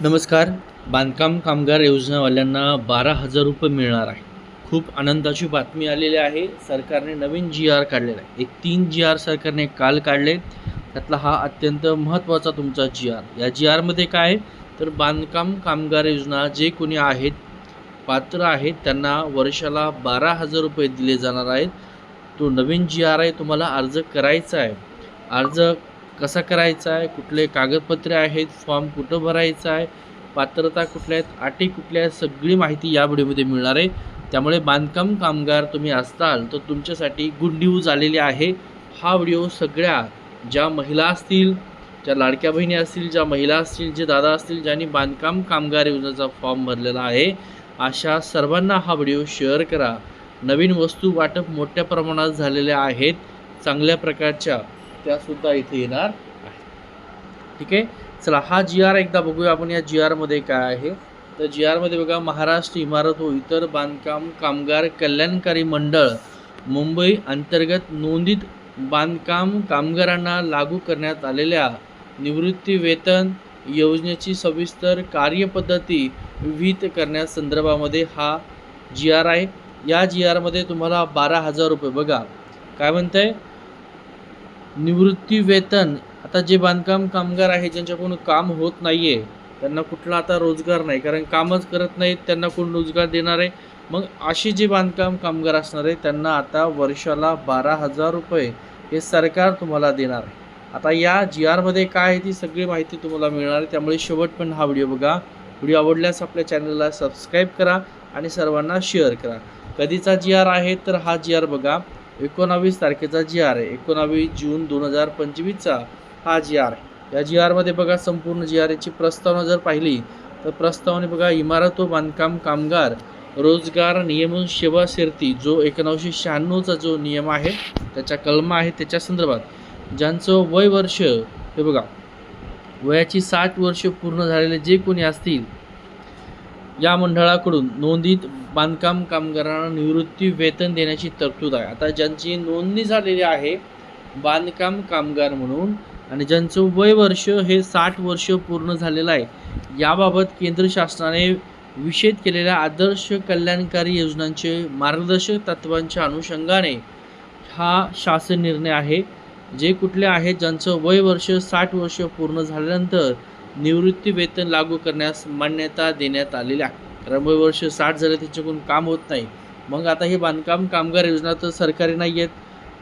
नमस्कार. बांधकाम कामगार योजनावाल्यांना बारा हजार रुपये मिळणार आहे. खूप आनंदाची बातमी आलेली आहे. सरकारने नवीन जी आर काढलेला आहे. एक तीन जी आर सरकारने काल काढले. त्यातला हा अत्यंत महत्त्वाचा तुमचा जी आर या जी आरमध्ये काय? आहे तर बांधकाम कामगार योजना जे कोणी आहेत पात्र आहेत त्यांना वर्षाला बारा हजार रुपये दिले जाणार आहेत. तो नवीन जी आर आहे तुम्हाला अर्ज करायचा आहे. अर्ज कसा करायचा आहे कुठले कागदपत्रे आहेत फॉर्म कुठं भरायचा आहे पात्रता कुठल्या आहेत अटी कुठल्या आहेत सगळी माहिती या व्हिडिओमध्ये मिळणार आहे. त्यामुळे बांधकाम कामगार तुम्ही असताल तर तुमच्यासाठी गुड न्यूज आलेली आहे. हा व्हिडिओ सगळ्या ज्या महिला असतील ज्या लाडक्या बहिणी असतील ज्या महिला असतील जे दादा असतील ज्यांनी बांधकाम कामगार योजनेचा फॉर्म भरलेला आहे अशा सर्वांना हा व्हिडिओ शेअर करा. नवीन वस्तू वाटप मोठ्या प्रमाणात झालेल्या आहेत चांगल्या प्रकारच्या. त्यासुद्धा इथे येणार ठीक आहे? चला हा जी आर एकदा बघूया आपण या जी आरमध्ये काय आहे. तर जी आरमध्ये बघा महाराष्ट्र इमारत व इतर बांधकाम कामगार कल्याणकारी मंडळ मुंबई अंतर्गत नोंदित बांधकाम कामगारांना लागू करण्यात आलेल्या निवृत्ती वेतन योजनेची सविस्तर कार्यपद्धती विहित करण्यासंदर्भामध्ये हा जी आर आहे. या जी आरमध्ये तुम्हाला बारा हजार रुपये बघा. काय म्हणत आहे वेतन आता जे बांधकाम कामगार आहे ज्यांच्याकडून काम होत नाही आहे त्यांना कुठला आता रोजगार नाही. कारण कामच करत नाहीत त्यांना कोण रोजगार देणार आहे? मग असे जे बांधकाम कामगार असणार आहे त्यांना आता वर्षाला बारा हजार रुपये हे सरकार तुम्हाला देणार आहे. आता या जी आरमध्ये काय आहे ती सगळी माहिती तुम्हाला मिळणार आहे. त्यामुळे शेवट पण हा व्हिडिओ बघा. व्हिडिओ आवडल्यास आपल्या चॅनलला सबस्क्राईब करा आणि सर्वांना शेअर करा. कधीचा जी आर आहे तर हा जी आर बघा. एकोणावीस तारखेचा जी आर आहे. एकोणावीस जून दोन हजार पंचवीसचा हा जी आर आहे. या जी आरमध्ये बघा संपूर्ण जी आर याची प्रस्तावना जर पाहिली तर प्रस्तावने बघा इमारत व बांधकाम कामगार रोजगार नियमन सेवा शेर्ती जो एकोणावीसशे शहाण्णवचा जो नियम आहे त्याच्या कलमा आहे त्याच्या संदर्भात. ज्यांचं वय वर्ष हे बघा वयाची साठ वर्ष पूर्ण झालेले जे कोणी असतील या मंडळाकडून नोंदीत बांधकाम कामगारांना निवृत्ती वेतन देण्याची तरतूद आहे. आता ज्यांची नोंदणी झालेली आहे बांधकाम कामगार म्हणून आणि ज्यांचं वय वर्ष हे साठ वर्ष पूर्ण झालेलं आहे याबाबत केंद्र शासनाने विषेद केलेल्या आदर्श कल्याणकारी योजनांचे मार्गदर्शक तत्वांच्या अनुषंगाने हा शासन निर्णय आहे. जे कुठले आहेत ज्यांचं वय वर्ष साठ वर्ष पूर्ण झाल्यानंतर निवृत्ती वेतन लागू करण्यास मान्यता देण्यात आलेली आहे. वर्ष साठ झाले त्याच्याकडून काम होत नाही. मग आता हे बांधकाम कामगार योजना तर सरकारी नाही आहेत.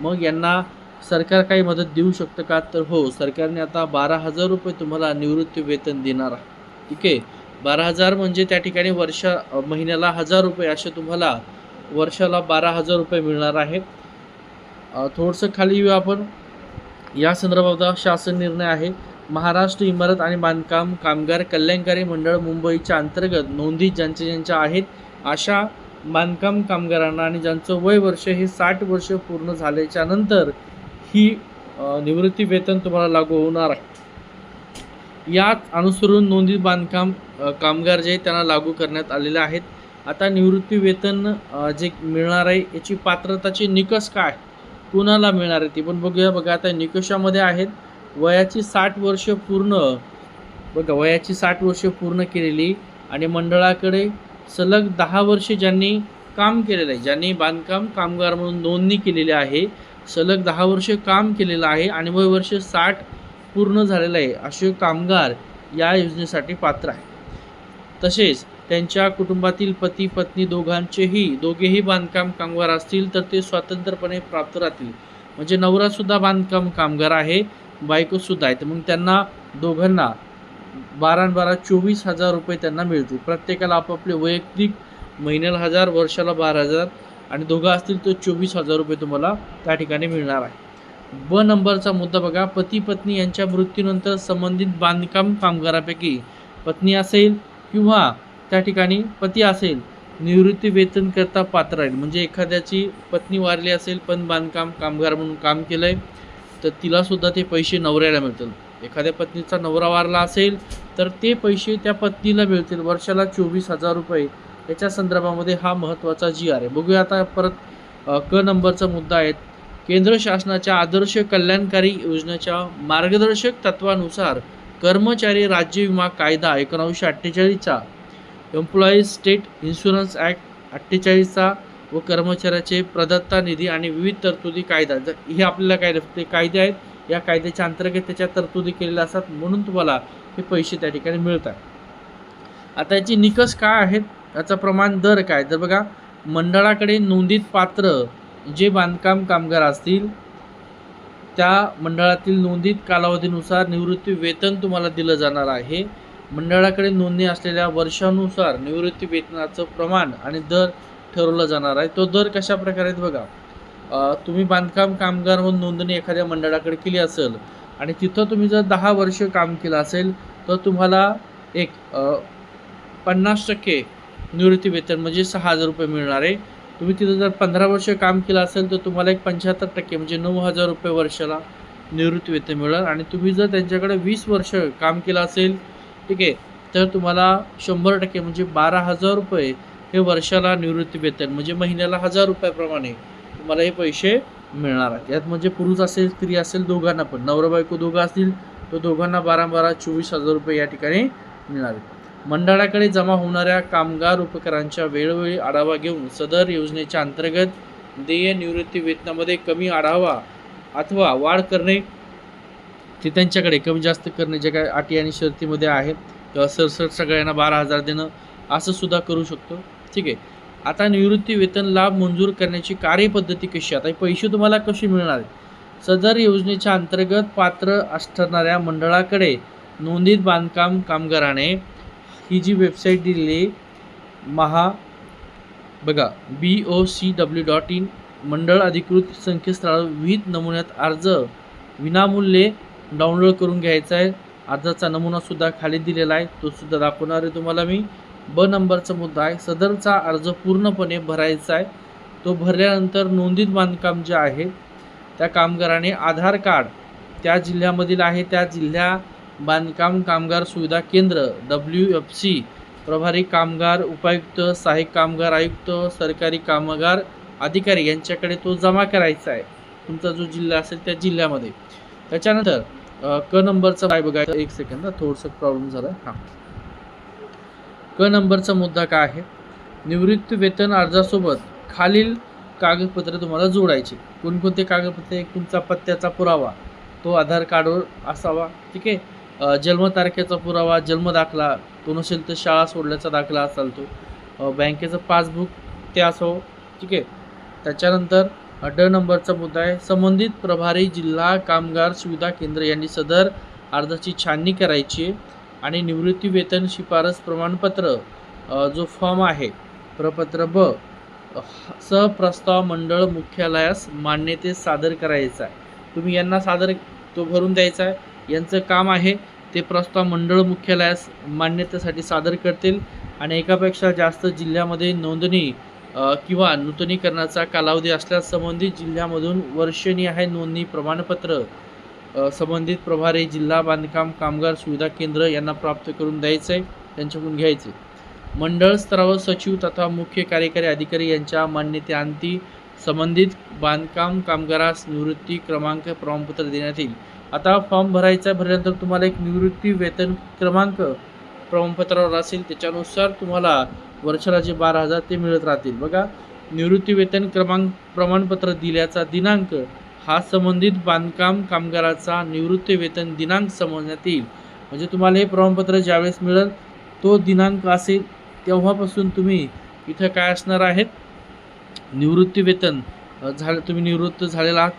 मग यांना सरकार काही मदत देऊ शकतं का? तर हो सरकारने आता बारा हजार रुपये तुम्हाला निवृत्ती वेतन देणार आहे. ठीक आहे? बारा हजार म्हणजे त्या ठिकाणी वर्षा महिन्याला हजार रुपये असे तुम्हाला वर्षाला बारा हजार रुपये मिळणार आहे. थोडंसं खाली येऊ आपण. या संदर्भात शासन निर्णय आहे. महाराष्ट्र इमारत आणि बांधकाम कामगार कल्याणकारी मंडळ मुंबईच्या अंतर्गत नोंदी ज्यांच्या ज्यांच्या आहेत अशा बांधकाम कामगारांना आणि ज्यांचं वय वर्ष हे साठ वर्ष पूर्ण झाल्याच्यानंतर ही निवृत्ती वेतन तुम्हाला लागू होणार आहे. यात अनुसरून नोंदी बांधकाम कामगार जे त्यांना लागू करण्यात आलेले आहेत. आता निवृत्ती वेतन जे मिळणार आहे याची पात्रताचे निकष काय? कुणाला मिळणार आहे ती? पण बघूया बघा आता निकषामध्ये आहेत. वयाची साठ वर्ष पूर्ण बघा वयाची साठ वर्ष पूर्ण केलेली आणि मंडळाकडे सलग दहा वर्ष ज्यांनी काम केलेलं आहे ज्यांनी बांधकाम कामगार म्हणून नोंदणी केलेली आहे सलग दहा वर्ष काम केलेलं आहे आणि वय वर्ष साठ पूर्ण झालेलं आहे असे कामगार या योजनेसाठी पात्र आहे तसेच त्यांच्या कुटुंबातील पती पत्नी दोघांचेही दोघेही बांधकाम कामगार असतील तर ते स्वतंत्रपणे प्राप्त राहतील. म्हणजे नवरासुद्धा बांधकाम कामगार आहे बायकोसुद्धा आहेत. मग त्यांना दोघांना बारा बारा चोवीस हजार रुपये त्यांना मिळतील. प्रत्येकाला आपापले वैयक्तिक महिन्याला हजार वर्षाला बारा हजार आणि दोघं असतील तर चोवीस हजार रुपये तुम्हाला त्या ठिकाणी मिळणार आहे. ब नंबरचा मुद्दा बघा. पती पत्नी यांच्या मृत्यूनंतर संबंधित बांधकाम कामगारापैकी पत्नी असेल किंवा त्या ठिकाणी पती असेल निवृत्ती वेतन करता पात्र आहे म्हणजे एखाद्याची पत्नी वारली असेल पण बांधकाम कामगार म्हणून काम केलं आहे तर तिलासुद्धा ते पैसे नवऱ्याला मिळतील. एखाद्या पत्नीचा नवरा वारला असेल तर ते पैसे त्या पत्नीला मिळतील. वर्षाला चोवीस हजार रुपये. याच्या संदर्भामध्ये हा महत्त्वाचा जी आर आहे. बघूया आता परत क नंबरचा मुद्दा आहे. केंद्र शासनाच्या आदर्श कल्याणकारी योजनेच्या मार्गदर्शक तत्वानुसार कर्मचारी राज्य विमा कायदा एकोणावीसशे अठ्ठेचाळीसचा एम्प्लॉईज स्टेट इन्शुरन्स ॲक्ट अठ्ठेचाळीसचा व कर्मचाऱ्याचे प्रदत्ता निधी आणि विविध तरतुदी कायदा. जर हे आपल्याला कायदे ते कायदे आहेत. या कायद्याच्या अंतर्गत त्याच्या तरतुदी केलेल्या असतात. म्हणून तुम्हाला हे पैसे त्या ठिकाणी मिळतात. आता याचे निकष काय आहेत? याचा प्रमाण दर काय? तर बघा मंडळाकडे नोंदीत पात्र जे बांधकाम कामगार असतील त्या मंडळातील नोंदीत कालावधीनुसार निवृत्ती वेतन तुम्हाला दिलं जाणार आहे. मंडळाकडे नोंदणी असलेल्या वर्षानुसार निवृत्ती वेतनाचं प्रमाण आणि दर ठरवला जाणार आहे. तो दर कशा प्रकारे आहेत बघा. तुम्ही बांधकाम कामगार म्हणून नोंदणी एखाद्या मंडळाकडे केली असेल आणि तिथं तुम्ही जर दहा वर्ष काम केलं असेल तर तुम्हाला एक पन्नास टक्के निवृत्ती वेतन म्हणजे सहा हजार रुपये मिळणार आहे. तुम्ही तिथं जर पंधरा वर्ष काम केलं असेल तर तुम्हाला एक पंच्याहत्तर टक्के म्हणजे नऊ हजार रुपये वर्षाला निवृत्ती वेतन मिळेल आणि तुम्ही जर त्यांच्याकडे वीस वर्ष काम केलं असेल ठीक आहे तर तुम्हाला शंभर टक्के म्हणजे बारा हजार रुपये हे वर्षाला निवृत्ती वेतन म्हणजे महिन्याला हजार रुपयाप्रमाणे तुम्हाला हे पैसे मिळणार आहेत. यात म्हणजे पुरुष असेल स्त्री असेल दोघांना पण. नवरा बायको दोघं असतील तर दोघांना बारा बारा चोवीस हजार रुपये या ठिकाणी मिळणार आहेत. मंडळाकडे जमा होणाऱ्या कामगार उपकरांच्या वेळोवेळी आढावा घेऊन सदर योजनेच्या अंतर्गत देय निवृत्ती वेतनामध्ये कमी आढावा अथवा वाढ करणे ते त्यांच्याकडे कमी जास्त करणे जे काय अटी आणि शर्तीमध्ये आहेत. किंवा सरसर सगळ्यांना बारा हजार देणं असं सुद्धा करू शकतो. ठीक आहे. आता निवृत्ती वेतन लाभ मंजूर करण्याची कार्यपद्धती कशी आता पैसे तुम्हाला कसे मिळणार आहेत? सदर योजनेच्या अंतर्गत पात्र असणाऱ्या मंडळाकडे नोंदीत बांधकाम कामगाराने ही जी वेबसाईट दिलेली महा बघा B O C W dot in मंडळ अधिकृत संकेतस्थळावर विविध नमुन्यात अर्ज विनामूल्ये डाउनलोड करून घ्यायचा आहे. अर्जाचा नमुनासुद्धा खाली दिलेला आहे. तो सुद्धा दाखवणार आहे तुम्हाला मी. ब नंबरचा मुद्दा आहे. सदरचा अर्ज पूर्णपणे भरायचा आहे. तो भरल्यानंतर नोंदीत बांधकाम जे आहे त्या कामगाराने आधार कार्ड त्या जिल्ह्यामधील आहे. त्या जिल्ह्या बांधकाम कामगार सुविधा केंद्र डब्ल्यू एफ सी प्रभारी कामगार उपायुक्त सहाय्यक कामगार आयुक्त सरकारी कामगार अधिकारी यांच्याकडे तो जमा करायचा आहे. तुमचा जो जिल्हा असेल त्या जिल्ह्यामध्ये. त्याच्यानंतर क नंबरचं काय बघायचं. एक सेकंद थोडंसं प्रॉब्लेम झाला. हां. क नंबरचा मुद्दा काय आहे? निवृत्ती वेतन अर्जासोबत खालील कागदपत्रे तुम्हाला जोडायची. कोणकोणते कागदपत्रे? तुमचा पत्त्याचा पुरावा. तो आधार कार्डवर असावा. ठीक आहे? जन्मतारखेचा पुरावा जन्म दाखला तो नसेल तर शाळा सोडल्याचा दाखला असाल तो. बँकेचं पासबुक ते असावं. ठीक आहे? त्याच्यानंतर ड नंबरचा मुद्दा आहे. संबंधित प्रभारी जिल्हा कामगार सुविधा केंद्र यांनी सदर अर्जाची छाननी करायची आहे. आणि निवृत्ती वेतन शिफारस प्रमाणपत्र जो फॉर्म आहे प्रपत्र ब सहप्रस्ताव मंडळ मुख्यालयास मान्यतेस सादर करायचा आहे. तुम्ही यांना सादर तो भरून द्यायचा आहे. यांचं काम आहे ते प्रस्ताव मंडळ मुख्यालयास मान्यतेसाठी सादर करतील आणि एकापेक्षा जास्त जिल्ह्यामध्ये नोंदणी किंवा नूतनीकरणाचा कालावधी असल्यास संबंधित जिल्ह्यामधून वर्षणी आहे नोंदणी प्रमाणपत्र. संबंधित प्रभारी जिल्हा बांधकाम कामगार सुविधा केंद्र यांना प्राप्त करून द्यायचं आहे त्यांच्याकडून घ्यायचे मंडळ स्तरावर सचिव तथा मुख्य कार्यकारी अधिकारी यांच्या मान्यतेअंती संबंधित बांधकाम कामगारास निवृत्ती क्रमांक प्रमाणपत्र देण्यात येईल. आता फॉर्म भरायचा आहे, भरल्यानंतर तुम्हाला एक निवृत्ती वेतन क्रमांक प्रमाणपत्रावर असेल त्याच्यानुसार तुम्हाला वर्षाला जे बारा हजार ते मिळत राहतील. बघा निवृत्ती वेतन क्रमांक प्रमाणपत्र दिल्याचा दिनांक हा संबंधित बांधकाम कामगाराचा निवृत्ती वेतन दिनांक समजण्यात येईल. म्हणजे तुम्हाला हे प्रमाणपत्र ज्यावेळेस मिळेल तो दिनांक असेल तेव्हापासून तुम्ही इथं काय असणार आहेत? निवृत्ती वेतन झालं तुम्ही निवृत्त झालेला आहात.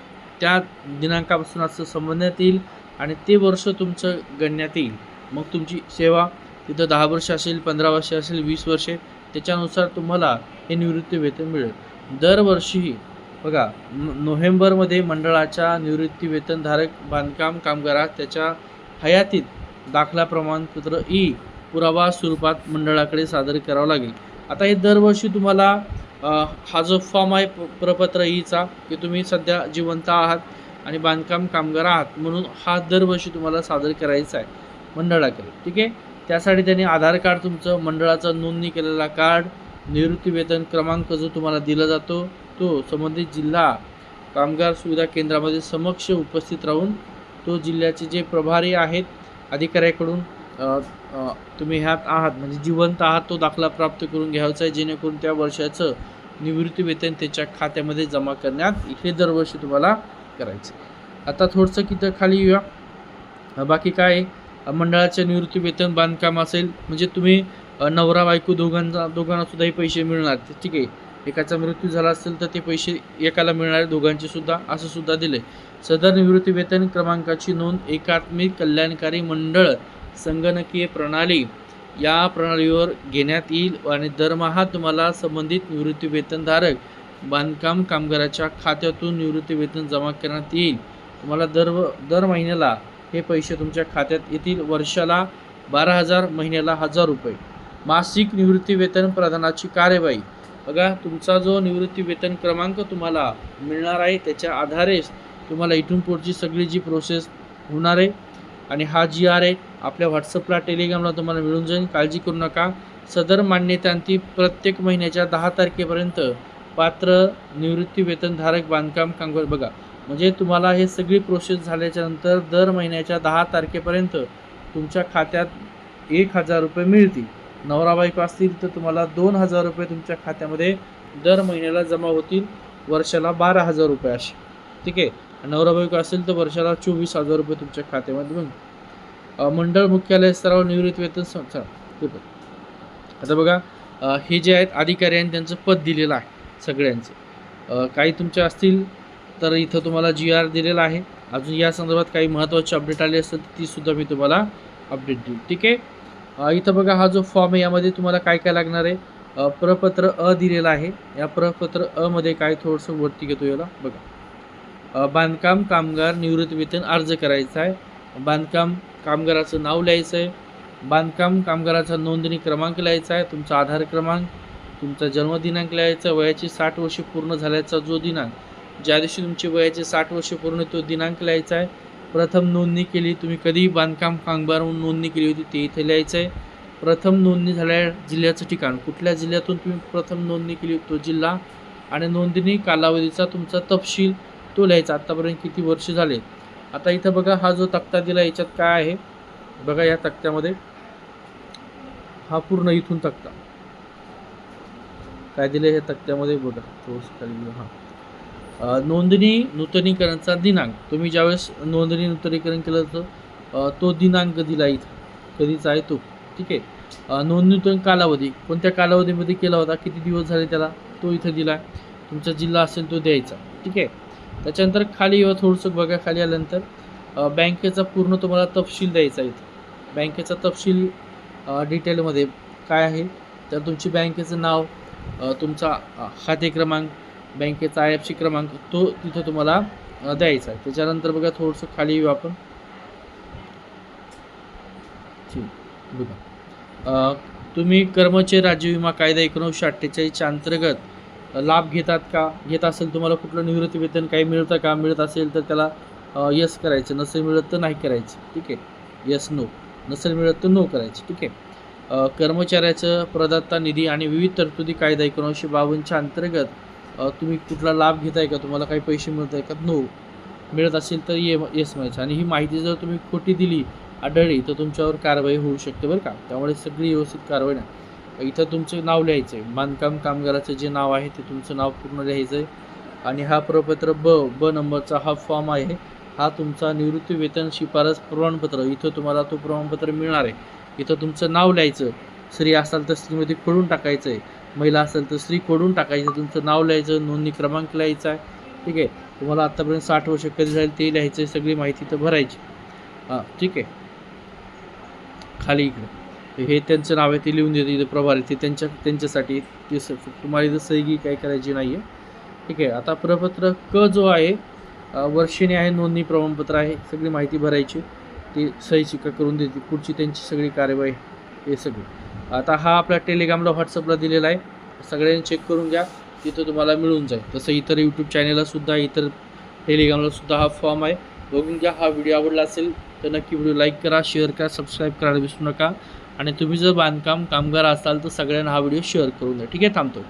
त्या दिनांकापासून असं समजण्यात येईल आणि ते वर्ष तुमचं गणण्यात येईल. मग तुमची सेवा तिथं दहा वर्ष असेल पंधरा वर्ष असेल वीस वर्षे त्याच्यानुसार तुम्हाला हे निवृत्ती वेतन मिळेल. दरवर्षी बघा नोव्हेंबरमध्ये मंडळाच्या निवृत्ती वेतनधारक बांधकाम कामगारास त्याच्या हयातीत दाखला प्रमाणपत्र ई पुरावा स्वरूपात मंडळाकडे सादर करावं लागेल. आता हे दरवर्षी तुम्हाला हा जो फॉर्म आहे प- प्रपत्र ईचा की तुम्ही सध्या जिवंत आहात आणि बांधकाम कामगार आहात म्हणून हा दरवर्षी तुम्हाला सादर करायचा आहे मंडळाकडे ठीक आहे? त्यासाठी त्यांनी आधार कार्ड तुमचं मंडळाचा नोंदणी केलेला कार्ड निवृत्ती वेतन क्रमांक जो तुम्हाला दिला जातो तो संबंधित जिल्हा कामगार सुविधा केंद्रामध्ये समक्ष उपस्थित राहून तो जिल्ह्याचे जे प्रभारी आहेत अधिकाऱ्याकडून तुम्ही ह्यात आहात म्हणजे जिवंत आहात तो दाखला प्राप्त करून घ्यायचा आहे जेणेकरून त्या वर्षाचं निवृत्ती वेतन त्याच्या खात्यामध्ये जमा करण्यात हे दरवर्षी तुम्हाला करायचं आहे. आता थोडंसं किती खाली येऊया बाकी काय आहे? मंडळाचे निवृत्ती वेतन बांधकाम असेल म्हणजे तुम्ही नवरा बायको दोघांचा दोघांना सुद्धाही पैसे मिळणार ठीक आहे एकाचा मृत्यू झाला असेल तर ते पैसे एकाला मिळणारे दोघांचे सुद्धा असं सुद्धा दिले सदर निवृत्ती वेतन क्रमांकाची नोंद एकात्मिक कल्याणकारी मंडळ संगणकीय प्रणाली या प्रणालीवर घेण्यात येईल आणि दरमहा तुम्हाला संबंधित निवृत्ती वेतनधारक बांधकाम कामगाराच्या खात्यातून निवृत्ती वेतन जमा करण्यात येईल. तुम्हाला दर दर महिन्याला हे पैसे तुमच्या खात्यात येतील. वर्षाला बारा हजार महिन्याला हजार रुपये. मासिक निवृत्ती वेतन प्रदानाची कार्यवाही. बघा तुमचा जो निवृत्ती वेतन क्रमांक तुम्हाला मिळणार आहे त्याच्या आधारेच तुम्हाला इथून पुढची सगळी जी प्रोसेस होणार आहे. आणि हा जी आर आहे आपल्या व्हॉट्सअपला टेलिग्रामला तुम्हाला मिळून जाईल. काळजी करू नका. सदर मान्यतांती प्रत्येक महिन्याच्या दहा तारखेपर्यंत पात्र निवृत्ती वेतनधारक बांधकाम कामगार बघा. म्हणजे तुम्हाला हे सगळी प्रोसेस झाल्याच्यानंतर दर महिन्याच्या दहा तारखेपर्यंत तुमच्या खात्यात एक हजार रुपये मिळतील. नवरा बायको असतील तर तुम्हाला दोन हजार रुपये तुमच्या खात्यामध्ये दर महिन्याला जमा होतील. वर्षाला बारा हजार रुपये असे. ठीक आहे? नवरा बायको असेल तर वर्षाला चोवीस हजार रुपये तुमच्या खात्यामध्ये मिळून मंडळ मुख्यालय स्तरावर निवृत्त वेतन संस्था आता बघा हे जे आहेत अधिकारी आहेत त्यांचं पद दिलेलं आहे सगळ्यांचे. काही तुमचे असतील तर इथं तुम्हाला जी आर दिलेला आहे. अजून या संदर्भात काही महत्त्वाची अपडेट आली असतील तर तीसुद्धा मी तुम्हाला अपडेट देईल. ठीक आहे? इथं बघा हा जो फॉर्म आहे यामध्ये तुम्हाला काय काय लागणार आहे? प्रपत्र अ दिलेला आहे. या प्रपत्र अ मध्ये काय थोडंसं वरती घेतो याला. बघा. बांधकाम कामगार निवृत्तीवेतन अर्ज करायचा आहे. बांधकाम कामगाराचं नाव लिहायचं आहे. बांधकाम कामगाराचा नोंदणी क्रमांक लिहायचा आहे. तुमचा आधार क्रमांक तुमचा जन्मदिनांक लिहायचा वयाची साठ वर्षे पूर्ण झाल्याचा जो दिनांक ज्या दिवशी तुमची वयाचे साठ वर्षे पूर्ण तो दिनांक लिहायचा आहे. प्रथम नोंदणी केली तुम्ही कधी बांधकाम कामगार म्हणून नोंदणी केली होती ते इथे लिहायचं आहे प्रथम नोंदणी झाल्या जिल्ह्याचं ठिकाण. कुठल्या जिल्ह्यातून तुम्ही प्रथम नोंदणी केली? होती तो जिल्हा आणि नोंदणी कालावधीचा तुमचा तपशील तो लिहायचा. आत्तापर्यंत किती वर्ष झाले? आता इथं बघा हा जो तक्ता दिला याच्यात काय आहे? बघा या तक्त्यामध्ये. हा पूर्ण इथून तक्ता. काय दिलं ह्या तक्त्यामध्ये? बघा तो खाली हा नोंदणी नूतनीकरणचा दिनांक. तुम्ही ज्यावेळेस नोंदणी नूतनीकरण केलं तर तो दिनांक दिला इथं. कधीचा आहे तो. ठीक आहे? नोंदणीतून कालावधी. कोणत्या कालावधीमध्ये केला होता? किती दिवस झाले त्याला? तो इथं दिला आहे तुमचा जिल्हा असेल तो द्यायचा. ठीक आहे? त्याच्यानंतर खाली येऊ थोडंसं बघा खाली आल्यानंतर. बँकेचा पूर्ण तुम्हाला तपशील द्यायचा इथं. बँकेचा तपशील डिटेलमध्ये काय आहे? तर तुमची बँकेचं नाव तुमचा खाते क्रमांक बँकेचा आय एफ सी क्रमांक तो तिथं तुम्हाला द्यायचा आहे. त्याच्यानंतर बघा थोडंसं खाली येऊ आपण. ठीक, बघा. तुम्ही कर्मचारी राज्य विमा कायदा एकोणीसशे अठ्ठेचाळीसच्या अंतर्गत लाभ घेतात का? घेत असेल तुम्हाला कुठलं निवृत्ती वेतन काही मिळतं का? मिळत असेल तर त्याला यस करायचं. नसेल मिळत तर नाही करायचं. ठीक आहे? यस नो नसेल मिळत तर नो करायचं. ठीक आहे? कर्मचाऱ्याचं प्रदाता निधी आणि विविध तरतुदी कायदा एकोणीसशे बावन्नच्या अंतर्गत तुम्ही कुठला लाभ घेताय का? तुम्हाला काही पैसे मिळत आहे का? नो मिळत असेल तर ये येस म्हणायचं आणि ही माहिती जर तुम्ही खोटी दिली आढळली तर तुमच्यावर कारवाई होऊ शकते बरं का? त्यामुळे सगळी व्यवस्थित कारवाई नाही. इथं तुमचं नाव लिहायचं आहे बांधकाम कामगाराचं जे नाव आहे ते तुमचं नाव पूर्ण लिहायचं आहे आणि हा प्रपत्र ब ब नंबरचा हा फॉर्म आहे. हा तुमचा निवृत्ती वेतन शिफारस प्रमाणपत्र. इथं तुम्हाला तो प्रमाणपत्र मिळणार आहे. इथं तुमचं नाव लिहायचं. स्त्री असाल तर स्त्रीमध्ये खोडून टाकायचं आहे महिला असेल तर स्त्री खोडून टाकायचं तुमचं नाव लिहायचं नोंदणी क्रमांक लिहायचा आहे. ठीक आहे? तुम्हाला आत्तापर्यंत साठ वर्ष कधी झाली ते लिहायचं आहे सगळी माहिती तर भरायची. हां ठीक आहे? खाली इकडे. हे त्यांचं नाव आहे ते लिहून देते इथं प्रभारी. ते त्यांच्या त्यांच्यासाठी ते स- तुम्हाला इथं सही काय करायची नाही आहे ठीक आहे? आता प्रपत्र क जो आहे अ, वर्षिणी आहे नोंदणी प्रमाणपत्र आहे सगळी माहिती भरायची. ती सही शिक्का करून देते पुढची त्यांची सगळी कार्यवाही हे सगळी. आता हा आपल्या टेलिग्रामला व्हॉट्सअपला दिलेला आहे. सगळ्यांनी चेक करून घ्या. तिथं तुम्हाला मिळून जाईल. तसं इतर यूट्यूब चॅनलला सुद्धा इतर टेलिग्रामला सुद्धा हा फॉर्म आहे. बघून घ्या हा व्हिडिओ आवडला असेल तर नक्की व्हिडिओ लाईक करा शेअर करा सबस्क्राईब करायला विसरू नका. आणि तुम्ही जर बांधकाम कामगार असाल तर सगळ्यांना हा व्हिडिओ शेअर करून द्या. ठीक आहे थांबतो.